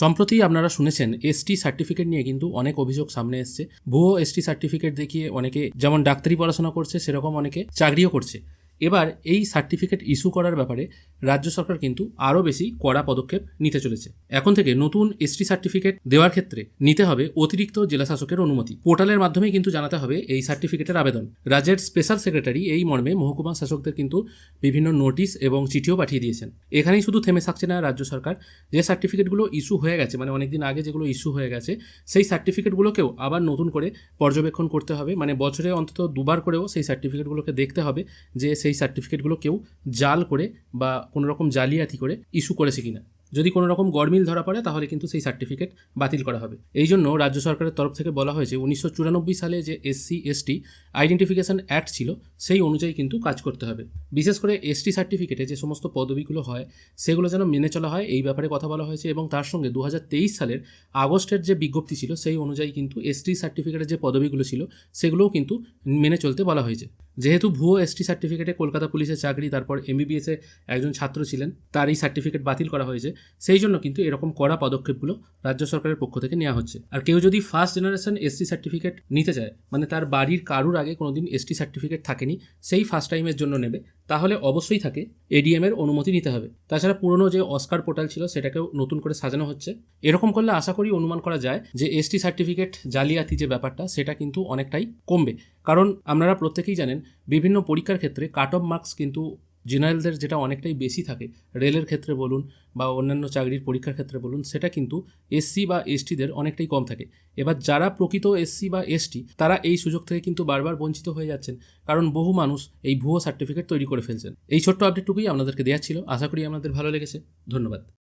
সম্প্রতি আপনারা শুনেছেন এসটি সার্টিফিকেট নিয়ে কিন্তু অনেক অভিযোগ সামনে এসছে। ভুয়ো এসটি সার্টিফিকেট দেখিয়ে অনেকে যেমন ডাক্তারি পড়াশোনা করছে, সেরকম অনেকে চাকরিও করছে। এবার এই সার্টিফিকেট ইস্যু করার ব্যাপারে রাজ্য সরকার কিন্তু আরও বেশি কড়া পদক্ষেপ নিতে চলেছে। এখন থেকে নতুন এসটি সার্টিফিকেট দেওয়ার ক্ষেত্রে নিতে হবে অতিরিক্ত জেলা শাসকের অনুমতি। পোর্টালের মাধ্যমে কিন্তু জানাতে হবে এই সার্টিফিকেটের আবেদন। রাজ্যের স্পেশাল সেক্রেটারি এই মর্মে মহকুমা শাসকদের কিন্তু বিভিন্ন নোটিশ এবং চিঠিও পাঠিয়ে দিয়েছেন। এখানেই শুধু থেমে থাকছে না রাজ্য সরকার, যে সার্টিফিকেটগুলো ইস্যু হয়ে গেছে মানে অনেকদিন আগে যেগুলো ইস্যু হয়ে গেছে, সেই সার্টিফিকেটগুলোকেও আবার নতুন করে পর্যবেক্ষণ করতে হবে। মানে বছরে অন্তত দুবার করেও সেই সার্টিফিকেটগুলোকে দেখতে হবে যে সেই সার্টিফিকেটগুলো কেউ জাল করে বা কোনো রকম জালিয়াতি করে ইস্যু করেছে কিনা। যদি কোনো রকম গরমিল ধরা পড়ে, তাহলে কিন্তু সেই সার্টিফিকেট বাতিল করা হবে। এই জন্য রাজ্য সরকারের তরফ থেকে বলা হয়েছে, উনিশশো চুরানব্বই সালে যে এসসি এসটি আইডেন্টিফিকেশন অ্যাক্ট ছিল, সেই অনুযায়ী কিন্তু কাজ করতে হবে। বিশেষ করে এসটি সার্টিফিকেটে যে সমস্ত পদবিগুলো হয়, সেগুলো যেন মেনে চলা হয়, এই ব্যাপারে কথা বলা হয়েছে এবং তার সঙ্গে দু হাজার তেইশ সালের আগস্টের যে বিজ্ঞপ্তি ছিল, সেই অনুযায়ী কিন্তু এসটি সার্টিফিকেটের যে পদবিগুলো ছিল, সেগুলোও কিন্তু মেনে চলতে বলা হয়েছে। যেহেতু ভুয়ো এসটি সার্টিফিকেটে কলকাতা পুলিশের চাকরি, তারপর এমবিবিএসে একজন ছাত্র ছিলেন, তার এই সার্টিফিকেট বাতিল করা হয়েছে। সেই জন্য কিন্তু এরকম কড়া পদক্ষেপগুলো রাজ্য সরকারের পক্ষ থেকে নেওয়া হচ্ছে। আর কেউ যদি ফার্স্ট জেনারেশন এসটি সার্টিফিকেট নিতে চায় মানে তার বাড়ির কারুর আগে কোনোদিন এসটি সার্টিফিকেট থাকেনি, সেই ফার্স্ট টাইমের জন্য নেবে। তাহলে অবশ্যই থাকে। এডিএম এর অনুমতি নিতে হবে। তাছাড়া পুরনো যে অস্কার পোর্টাল ছিল, সেটাকেও নতুন করে সাজানো হচ্ছে। এরকম করলে আশা করি অনুমান করা যায় যে এসটি সার্টিফিকেট জালিয়াতি যে ব্যাপারটা, সেটা কিন্তু অনেকটাই কমবে। কারণ আপনারা প্রত্যেকেই জানেন, বিভিন্ন পরীক্ষার ক্ষেত্রে কাট অফ মার্কস কিন্তু জেনারেলদের যেটা অনেকটাই বেশি থাকে, রেলের ক্ষেত্রে বলুন বা অন্যান্য চাকরির পরীক্ষার ক্ষেত্রে বলুন, সেটা কিন্তু এসসি বা এসটিদের অনেকটাই কম থাকে। এবার যারা প্রকৃত এসসি বা এসটি তারা এই সুযোগ থেকে কিন্তু বারবার বঞ্চিত হয়ে যাচ্ছেন। কারণ বহু মানুষ এই ভুয়ো সার্টিফিকেট তৈরি করে ফেলছেন। এই ছোট্ট আপডেটটুকুই আপনাদেরকে দেওয়া ছিল। আশা করি আপনাদের ভালো লেগেছে। ধন্যবাদ।